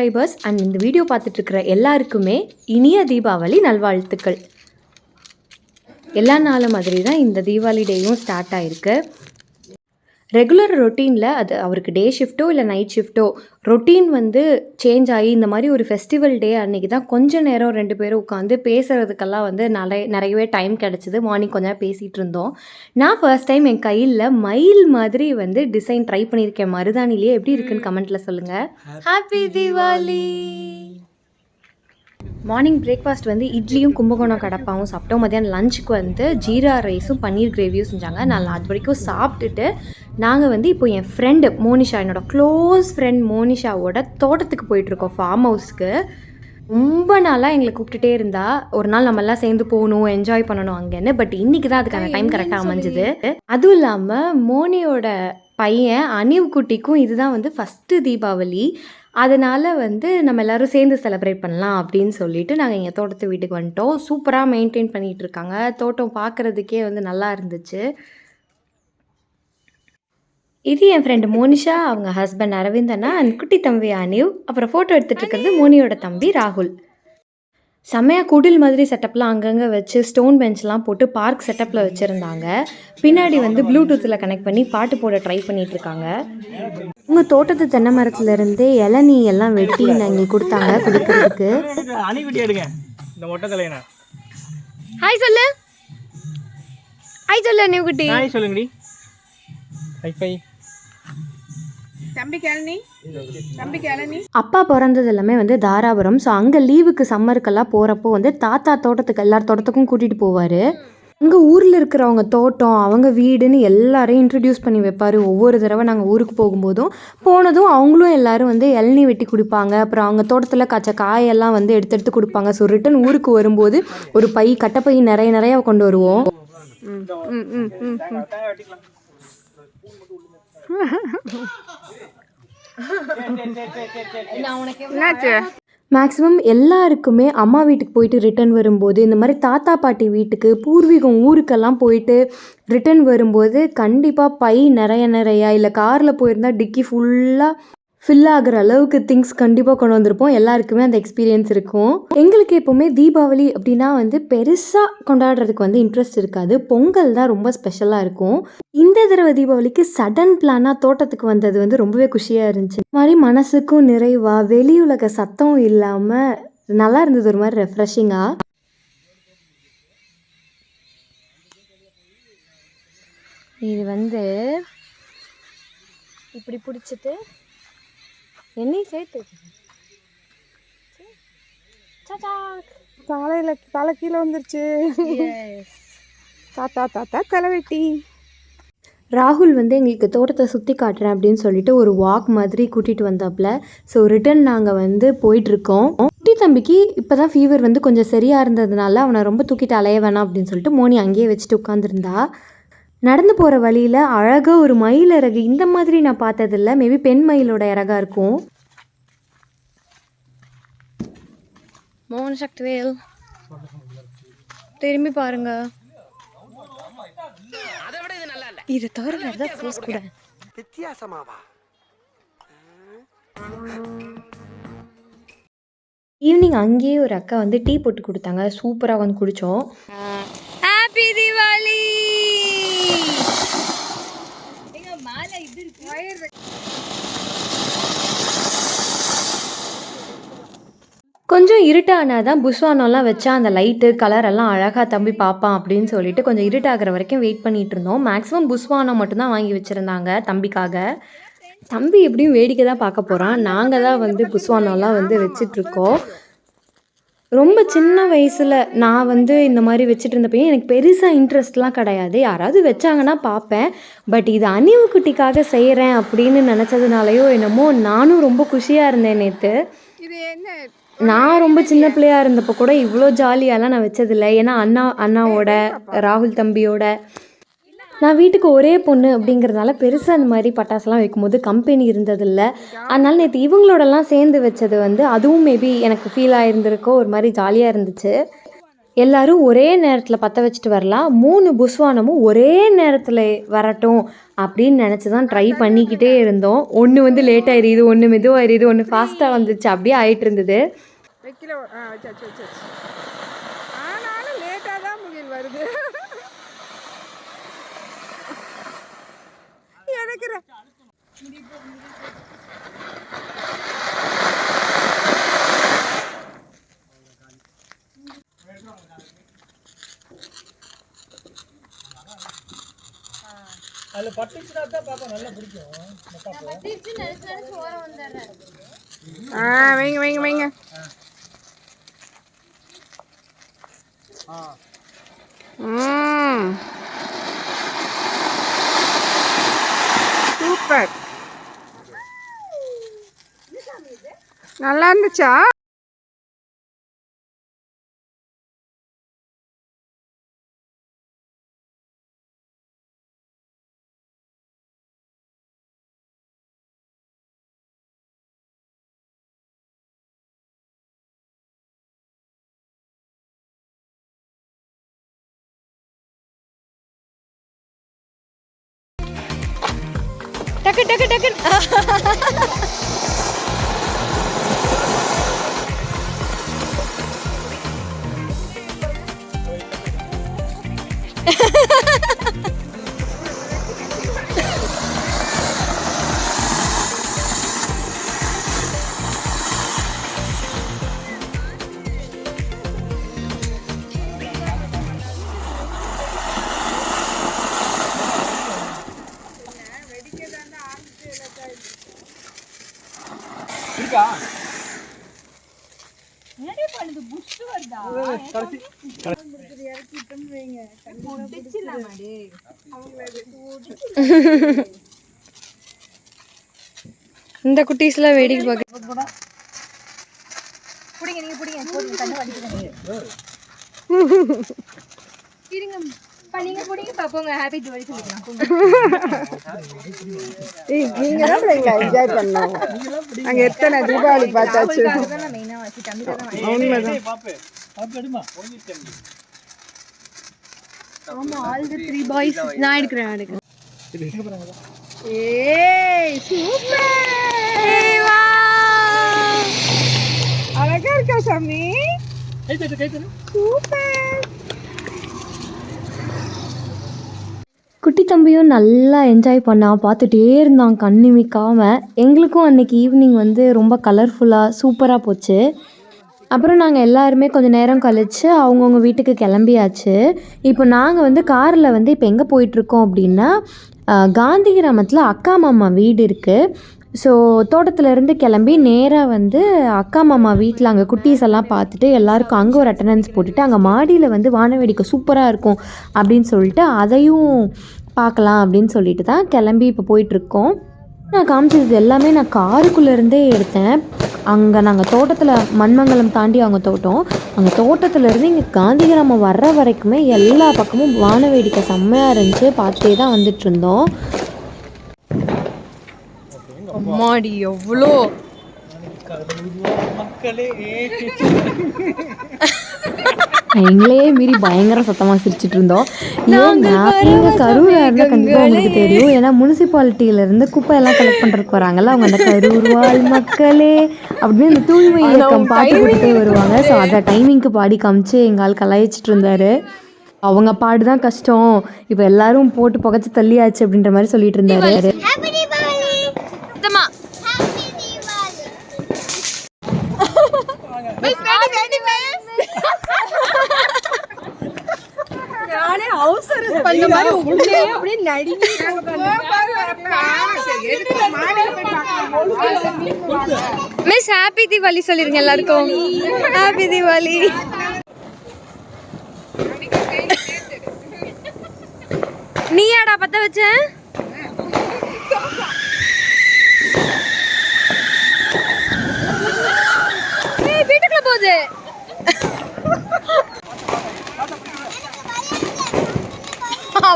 Subscribers and இந்த video பார்த்துட்டு இருக்கிற எல்லாருக்குமே இனிய தீபாவளி நல்வாழ்த்துக்கள். எல்லா நாளும் மாதிரி தான் இந்த தீபாவளி டேயும் ஸ்டார்ட் ஆயிருக்கு. ரெகுலர் ரொட்டீனில் அது அவருக்கு டே ஷிஃப்ட்டோ இல்லை நைட் ஷிஃப்ட்டோ ரொட்டீன் வந்து சேஞ்ச் ஆகி இந்த மாதிரி ஒரு ஃபெஸ்டிவல் டே அன்றைக்கி தான் கொஞ்ச நேரம் ரெண்டு பேரும் உட்காந்து பேசுகிறதுக்கெல்லாம் வந்து நிறைய நிறையவே டைம் கிடச்சிது. மார்னிங் கொஞ்சம் பேசிகிட்டு இருந்தோம். நான் ஃபர்ஸ்ட் டைம் என் கையில் மயில் மாதிரி வந்து டிசைன் ட்ரை பண்ணியிருக்கேன். மருதாணிலேயே எப்படி இருக்குன்னு கமெண்ட்டில் சொல்லுங்கள் ஹாப்பி தீபாவளி மார்னிங் பிரேக்ஃபாஸ்ட் வந்து இட்லியும் கும்பகோணம் கடப்பாவும் சாப்பிட்டோம். மதியானம் லஞ்சுக்கு வந்து ஜீரா ரைஸும் பன்னீர் கிரேவியும் செஞ்சாங்க. நான் அது வரைக்கும் சாப்பிட்டுட்டு நாங்கள் வந்து இப்போ என் ஃப்ரெண்டு மோனிஷா என்னோட க்ளோஸ் ஃப்ரெண்ட் மோனிஷாவோட தோட்டத்துக்கு போயிட்டுருக்கோம் ஃபார்ம் ஹவுஸ்க்கு ரொம்ப நாளாக எங்களை கூப்பிட்டுட்டே இருந்தா. ஒரு நாள் நம்ம எல்லாம் சேர்ந்து போகணும் என்ஜாய் பண்ணணும் அங்கேன்னு. பட் இன்னைக்கு தான் அதுக்கான டைம் கரெக்டாக அமைஞ்சுது. அதுவும் இல்லாமல் மோனியோட பையன் அனிவ் குட்டிக்கும் இதுதான் வந்து ஃபஸ்ட்டு தீபாவளி. அதனால் வந்து நம்ம எல்லோரும் சேர்ந்து செலிப்ரேட் பண்ணலாம் அப்படின்னு சொல்லிட்டு நாங்கள் எங்கள் தோட்டத்து வீட்டுக்கு வந்துட்டோம். சூப்பராக மெயின்டைன் பண்ணிகிட்டு இருக்காங்க. தோட்டம் பார்க்குறதுக்கே வந்து நல்லா இருந்துச்சு. இது என் ஃப்ரெண்டு மோனிஷா அவங்க ஹஸ்பண்ட் அரவிந்த் அண்ணா அண்ட் குட்டி தம்பி அனிவ் அப்புறம் ஃபோட்டோ எடுத்துகிட்டு இருக்கிறது மோனியோட தம்பி ராகுல். செம்மையாக குடில் மாதிரி செட்டப்லாம் அங்கங்கே வச்சு ஸ்டோன் பெஞ்ச்லாம் போட்டு பார்க் செட்டப்பில் வச்சுருந்தாங்க. பின்னாடி வந்து ப்ளூடூத்தில் கனெக்ட் பண்ணி பாட்டு போட ட்ரை பண்ணிட்டு இருக்காங்க உங்கள் தோட்டத்து தென்னை மரத்துலேருந்தே இளநீ எல்லாம் வெட்டி எங்களுக்கு கொடுத்தாங்க குடிக்கிறதுக்கு. ஹாய் சொல்லு. ஹாய் சொல்லு அனிவ் குட்டி ஹாய் சொல்லுங்கடி. ஹை ஃபை தம்பி கிளனி. தம்பி கிளனி. அப்பா பிறந்தது எல்லாமே வந்து தாராபுரம். ஸோ அங்கே லீவுக்கு சம்மருக்கெல்லாம் போகிறப்போ வந்து தாத்தா தோட்டத்துக்கு எல்லார் தோட்டத்துக்கும் கூட்டிகிட்டு போவார். அங்கே ஊரில் இருக்கிறவங்க தோட்டம் அவங்க வீடுன்னு எல்லாரையும் இன்ட்ரடியூஸ் பண்ணி வைப்பார். ஒவ்வொரு தடவை நாங்கள் ஊருக்கு போகும்போதும் போனதும் அவங்களும் எல்லாரும் வந்து இளநீ வெட்டி குடிப்பாங்க. அப்புறம் அவங்க தோட்டத்தில் காய்ச்ச காயெல்லாம் வந்து எடுத்து எடுத்து கொடுப்பாங்க. ஸோ ரிட்டன் ஊருக்கு வரும்போது ஒரு பை கட்டப்பை நிறைய நிறைய கொண்டு வருவோம். என்னாச்சு? மேக்ஸிமம் எல்லாருக்குமே அம்மா வீட்டுக்கு போயிட்டு ரிட்டர்ன் வரும்போது இந்த மாதிரி தாத்தா பாட்டி வீட்டுக்கு பூர்வீகம் ஊருக்கெல்லாம் போயிட்டு ரிட்டர்ன் வரும்போது கண்டிப்பாக பை நிறைய நிறையா இல்லை காரில் போயிருந்தால் டிக்கி ஃபுல்லாக ஃபில் ஆகிற அளவுக்கு திங்ஸ் கண்டிப்பாக கொண்டு வந்திருப்போம். எல்லாருக்குமே அந்த எக்ஸ்பீரியன்ஸ் இருக்கும். எங்களுக்கு எப்போவுமே தீபாவளி அப்படின்னா வந்து பெருசாக கொண்டாடுறதுக்கு வந்து இன்ட்ரெஸ்ட் இருக்காது. பொங்கல் தான் ரொம்ப ஸ்பெஷலாக இருக்கும். இந்த தடவை தீபாவளிக்கு சடன் பிளானாக தோட்டத்துக்கு வந்தது வந்து ரொம்பவே குஷியாக இருந்துச்சு. மாதிரி மனசுக்கும் நிறைவாக வெளி உலக சத்தம் இல்லாமல் நல்லா இருந்தது ஒரு மாதிரி ரெஃப்ரெஷிங்காக இது வந்து இப்படி பிடிச்சிட்டு எண்ணெய் சேர்த்து தலையில தலை கீழே வந்துருச்சு. தாத்தா தாத்தா தலைவெட்டி. ராகுல் வந்து எங்களுக்கு தோட்டத்தை சுற்றி காட்டுறேன் அப்படின்னு சொல்லிட்டு ஒரு வாக் மாதிரி கூட்டிகிட்டு வந்தாப்புல. ஸோ ரிட்டன் நாங்கள் வந்து போயிட்டுருக்கோம். குட்டி தம்பிக்கு இப்போ தான் ஃபீவர் வந்து கொஞ்சம் சரியாக இருந்ததுனால அவனை ரொம்ப தூக்கிட்டு அலைய வேணாம் அப்படின்னு சொல்லிட்டு மோனி அங்கேயே வச்சுட்டு உட்காந்துருந்தா நடந்து போகிற வழியில் அழகாக ஒரு மயில் இறகு இந்த மாதிரி நான் பார்த்ததில்ல. மேபி பெண் மயிலோட இறகா இருக்கும். மோகன் சக்திவேல். திரும்பி பாருங்க. இதை தவிர வேறு ஏதாவது போஸ் கூட. வித்தியாசமாவா? ஈவினிங் அங்கேயே ஒரு அக்கா வந்து டீ போட்டு கொடுத்தாங்க. சூப்பராக வந்து குடித்தோம் ஹாப்பி தீபாவளி கொஞ்சம் இருட்டானால் தான் புஸ்வானம்லாம் வச்சா அந்த லைட்டு கலர் எல்லாம் அழகாக தம்பி பார்ப்பான் அப்படின்னு சொல்லிட்டு கொஞ்சம் இருட்டாகிற வரைக்கும் வெயிட் பண்ணிட்டு இருந்தோம். மேக்ஸிமம் புஸ்வானம் மட்டும்தான் வாங்கி வச்சுருந்தாங்க தம்பிக்காக. தம்பி எப்படியும் வேடிக்கை தான் பார்க்க போகிறான் நாங்கள் தான் வந்து புஸ்வானம்லாம் வந்து வச்சிட்ருக்கோம் ரொம்ப சின்ன வயசில் நான் வந்து இந்த மாதிரி வச்சுட்டு இருந்தப்போ எனக்கு பெருசாக இன்ட்ரெஸ்ட்லாம் கிடையாது. யாராவது வச்சாங்கன்னா பார்ப்பேன். பட் இது அணிவு குட்டிக்காக செய்கிறேன் அப்படின்னு நினச்சதுனாலையோ என்னமோ நானும் ரொம்ப குஷியாக இருந்தேன் நேற்று நான் ரொம்ப சின்ன பிள்ளையா இருந்தப்போ கூட இவ்வளோ ஜாலியாலாம் நான் வச்சதில்லை. ஏன்னா அண்ணா அண்ணாவோட ராகுல் தம்பியோட நான் வீட்டுக்கு ஒரே பொண்ணு அப்படிங்கிறதுனால பெருசாக அந்த மாதிரி பட்டாசுலாம் வைக்கும்போது கம்பெனி இருந்ததில்லை. அதனால் நேற்று இவங்களோடலாம் சேர்ந்து வச்சது வந்து அதுவும் மேபி எனக்கு ஃபீல் ஆயிருந்திருக்கோ ஒரு மாதிரி ஜாலியாக இருந்துச்சு. எல்லாரும் ஒரே நேரத்தில் பற்ற வச்சுட்டு வரலாம். மூணு புஸ்வானமும் ஒரே நேரத்தில் வரட்டும் அப்படின்னு நினச்சி தான் ட்ரை பண்ணிக்கிட்டே இருந்தோம். ஒன்று வந்து லேட் ஆயிடுது ஒன்று மெதுவாக ஆயிடுது ஒன்று ஃபாஸ்ட்டாக வந்துச்சு அப்படியே ஆகிட்டு இருந்தது. அதில் பட்டுச்சுனா தான் பாப்பா நல்லா பிடிக்கும். ஆ வைங்க வைங்க வைங்க. ம். சூப்பர். நல்லா இருந்துச்சா? டக்கு டக்கு டக்கு இருக்கா? இந்த குட்டீஸ்லாம் வேடிக்கை பார்க்க நீங்க தான் என்ஜாய் பண்ணோம் அங்க எத்தனை தீபாவளி பார்த்தாச்சு? உண்மைதான். பாப்பு பாப்பு எடுமா? ஒழிஞ்சிட்டேன் த்ரீ பாய்ஸ் நான் எடுக்கிறேன் நான் எடுக்கிறேன். ஏய் சூப்பர்! அழகா இருக்கா சாமி? சூப்பர்! குட்டி தம்பியும் நல்லா என்ஜாய் பண்ணான் பார்த்துட்டே இருந்தான் கண்ணிமிக்காமல் எங்களுக்கும் அன்னைக்கு ஈவினிங் வந்து ரொம்ப கலர்ஃபுல்லாக சூப்பராக போச்சு. அப்புறம் நாங்கள் எல்லாருமே கொஞ்சம் நேரம் கழித்து அவங்கவுங்க வீட்டுக்கு கிளம்பியாச்சு. இப்போ நாங்கள் வந்து காரில் வந்து இப்போ எங்கே போயிட்டுருக்கோம் அப்படின்னா காந்தி கிராமத்தில் அக்கா மாமா வீடு இருக்குது ஸோ தோட்டத்துலேருந்து கிளம்பி நேராக வந்து அக்கா மாமா வீட்டில் அங்கே குட்டீஸ் எல்லாம் பார்த்துட்டு எல்லாருக்கும் அங்கே ஒரு அட்டண்டன்ஸ் போட்டுட்டு அங்கே மாடியில் வந்து வானவேடிக்கை சூப்பராக இருக்கும் அப்படின்னு சொல்லிட்டு அதையும் பார்க்கலாம் அப்படின்னு சொல்லிட்டு தான் கிளம்பி இப்போ போயிட்டுருக்கோம். நான் காமிச்சது எல்லாமே நான் காருக்குள்ளே இருந்தே எடுத்தேன். அங்கே நாங்கள் தோட்டத்தில் மண்மங்கலம் தாண்டி அவங்க தோட்டம். அங்கே தோட்டத்துலேருந்து இங்கே காந்தி கிராமம் வர்ற வரைக்குமே எல்லா பக்கமும் வானவேடிக்கை செம்மையாக இருந்துச்சு. பார்த்துட்டே தான் வந்துட்டு இருந்தோம் அம்மாடி எவ்வளோ மக்களே எங்களையே மீறி பயங்கர சத்தமாக சிரிச்சிட்டு இருந்தோம் ஏன்னா நீங்கள் கரூராக இருந்தால் கண்டிப்பாக உங்களுக்கு தெரியும். ஏன்னா முனிசிபாலிட்டியிலேருந்து குப்பை எல்லாம் கலெக்ட் பண்ணுறதுக்கு வராங்கல்ல அவங்க அந்த கரூர் வாழ் மக்களே அப்படின்னு அந்த தூய்மை இயக்கம் பாட்டு போட்டுட்டே வருவாங்க. ஸோ அதை டைமிங்க்கு பாடி காமிச்சு எங்கள் ஆள் கலாய்ச்சிட்டு இருந்தாரு. அவங்க பாடு தான் கஷ்டம். இப்போ எல்லாரும் போட்டு புகைச்சு தள்ளியாச்சு அப்படின்ற மாதிரி சொல்லிட்டு இருந்தாரு. நானே அவசரம் பண்ண மாதிரி உள்ளே அப்படியே நடிங்க மிஸ் ஹாப்பி தீபாவளி சொல்லிருங்க எல்லாருக்கும். ஹாப்பி தீபாவளி நீயாடா பத்த வச்சேன்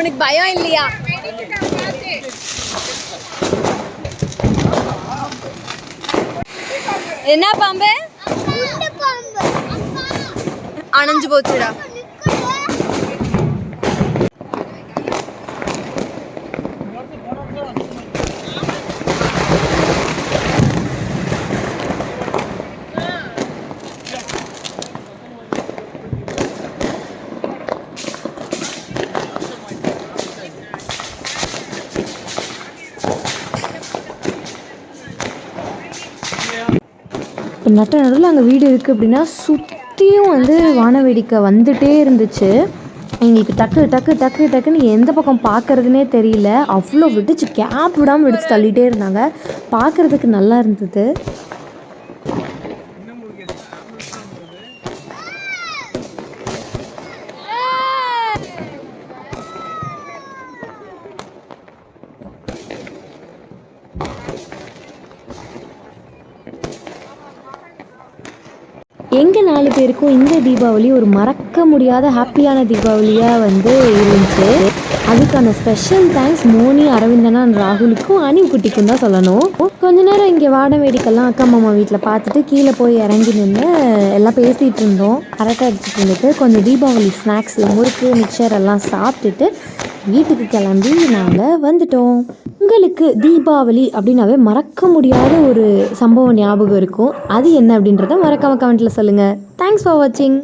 அவனுக்கு பயம் இல்லையா? என்ன பாம்பு? அணைஞ்சு போச்சுடா. இப்போ நட்ட நடுவில் அங்கே வீடு இருக்குது அப்படின்னா சுற்றியும் வந்து வானவேடிக்கை வந்துகிட்டே இருந்துச்சு. எங்களுக்கு டக்கு டக்கு டக்கு டக்குன்னு எந்த பக்கம் பார்க்குறதுனே தெரியல. அவ்வளோ விட்டுச்சு கேப் விடாமல் வெடிச்சு தள்ளிட்டே இருந்தாங்க. பார்க்கறதுக்கு நல்லா இருந்தது. எங்கள் நாலு பேருக்கும் இந்த தீபாவளி ஒரு மறக்க முடியாத ஹாப்பியான தீபாவளியாக வந்து இருந்துச்சு. அதுக்கான ஸ்பெஷல் தேங்க்ஸ் மோனி அரவிந்தனா ராகுலுக்கும் அனி குட்டிக்கும் தான் சொல்லணும். கொஞ்ச நேரம் இங்கே வாட வேடிக்கெல்லாம் அக்கா மாமா வீட்டில் பார்த்துட்டு கீழே போய் இறங்கி நின்று எல்லாம் பேசிகிட்டு இருந்தோம். அரட்டை அடிச்சுட்டு இருந்துட்டு கொஞ்சம் தீபாவளி ஸ்நாக்ஸ் முறுக்கு மிக்சர் எல்லாம் சாப்பிட்டுட்டு வீட்டுக்கு கிளம்பி நாங்கள் வந்துட்டோம். உங்களுக்கு தீபாவளி அப்படின்னாவே மறக்க முடியாத ஒரு சம்பவம் ஞாபகம் இருக்கும். அது என்ன அப்படின்றத மறக்காம கமெண்ட்டில் சொல்லுங்கள் தேங்க்ஸ் ஃபார் வாட்சிங்